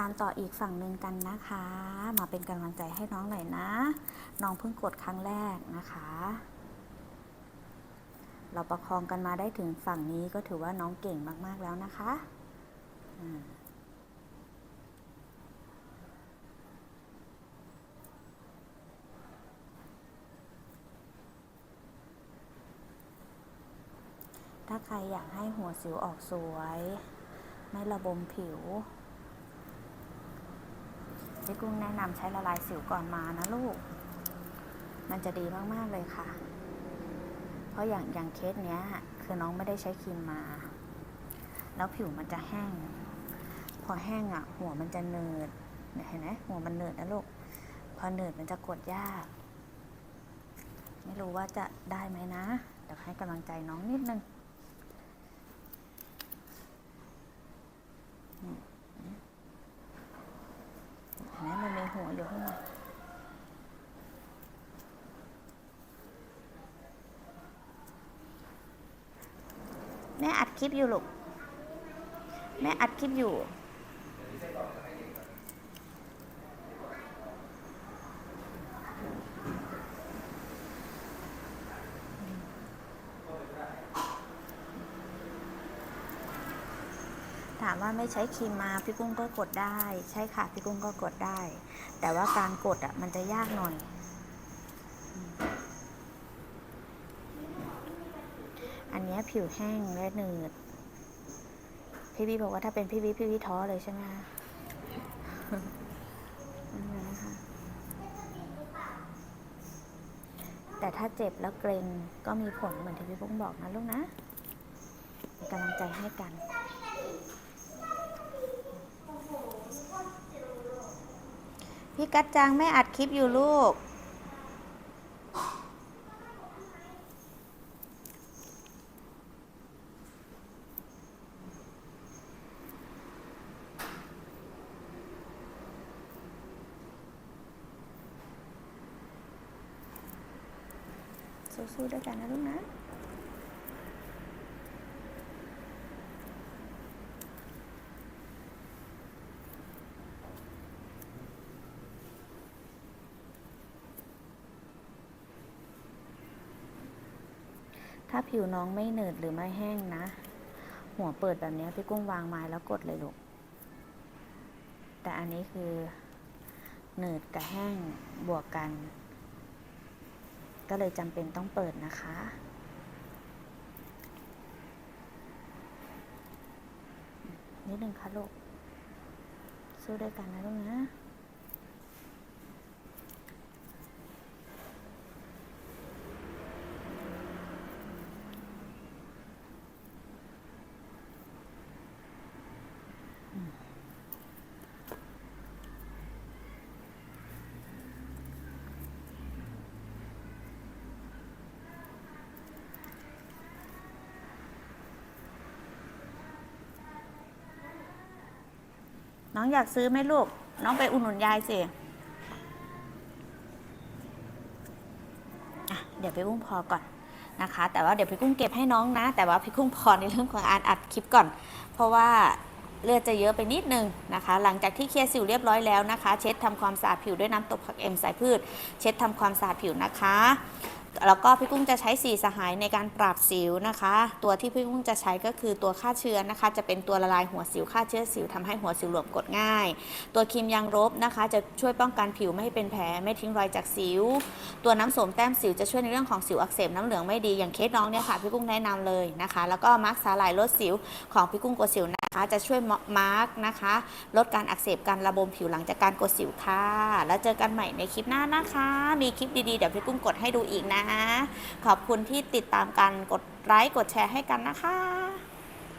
ตามต่ออีกฝั่งหนึ่งกันนะคะ มาเป็นกำลังใจให้น้องหน่อยนะ น้องเพิ่งกดครั้งแรกนะคะ เราประคองกันมาได้ถึงฝั่งนี้ก็ถือว่าน้องเก่งมากๆแล้วนะคะถ้าใครอยากให้หัวสิวออกสวย ไม่ระบมผิว พี่กุ้งแนะนำใช้ละลายสิวก่อนมานะลูก มันจะดีมาก ๆ เลยค่ะ เพราะอย่างอย่างเคสเนี้ย คือน้องไม่ได้ใช้ครีมมา แล้วผิวมันจะแห้ง พอแห้งอะ หัวมันจะเนิดเนี่ยเห็นไหมหัวมันเนิดนะลูก พอเนิดมันจะกดยาก ไม่รู้ว่าจะได้ไหมนะ เดี๋ยวให้กำลังใจน้องนิดนึง เห็นไหมมันมีหัวอยู่ข้างใน แม่อัดคลิปอยู่ลูก แม่อัดคลิปอยู่ ถามว่าไม่ใช้ครีมมาพี่กุ้งก็กดได้ ใช่ค่ะ พี่กุ้งก็กดได้ แต่ว่าการกดอะมันจะยากหน่อยอืม อันนี้ผิวแห้งและหนืด พี่วิบอกว่าถ้าเป็นพี่วิพี่วิท้อเลยใช่ไหมคะแต่ถ้าเจ็บแล้วเกรงก็มีผลเหมือนที่พี่ปุ้งบอกนะลูกนะกำลังใจให้กันพี่กัดจังไม่อัดคลิปอยู่ลูก สู้ๆด้วยกันนะลูกนะถ้าผิวน้องไม่หนืดหรือไม่แห้งนะ หัวเปิดแบบนี้พี่กุ้งวางไม้แล้วกดเลยลูก แต่อันนี้คือหนืดกับแห้งบวกกัน ก็เลยจำเป็นต้องเปิดนะคะ นิดนึงค่ะลูก สู้ด้วยกันนะลูกนะ น้องอยากซื้อไหมลูก น้องไปอุดหนุนยายสิเดี๋ยวพี่กุ้งพอก่อนนะคะ แต่ว่าเดี๋ยวพี่กุ้งเก็บให้น้องนะ แต่ว่าพี่กุ้งพอในเรื่องของการอัดคลิปก่อน เพราะว่าเลือดจะเยอะไปนิดนึงนะคะ หลังจากที่เคลียร์สิวเรียบร้อยแล้วนะคะ เช็ดทำความสะอาดผิวด้วยน้ำตบผักเอ็มสายพืช เช็ดทำความสะอาดผิวนะคะ แล้วก็พี่กุ้งจะใช้สีสหายในการปราบสิวนะคะ ตัวที่พี่กุ้งจะใช้ก็คือตัวฆ่าเชื้อนะคะ จะเป็นตัวละลายหัวสิวฆ่าเชื้อสิวทำให้หัวสิวหลวมกดง่าย ตัวครีมยางลบนะคะ จะช่วยป้องกันผิวไม่ให้เป็นแผลไม่ทิ้งรอยจากสิว ตัวน้ำโสมแต้มสิวจะช่วยในเรื่องของสิวอักเสบน้ำเหลืองไม่ดีอย่างเคสน้องเนี่ยค่ะพี่กุ้งแนะนำเลยนะคะ แล้วก็มาร์คสาหร่ายลดสิวของพี่กุ้งกดสิว นะคะจะช่วยมาร์กนะคะ ลดการอักเสบการระบมผิวหลังจากการกดสิวค่ะ แล้วเจอกันใหม่ในคลิปหน้านะคะ มีคลิปดีๆ เดี๋ยวพี่กุ้งกดให้ดูอีกนะ ขอบคุณที่ติดตามกันกดไลค์กดแชร์ให้กันนะคะ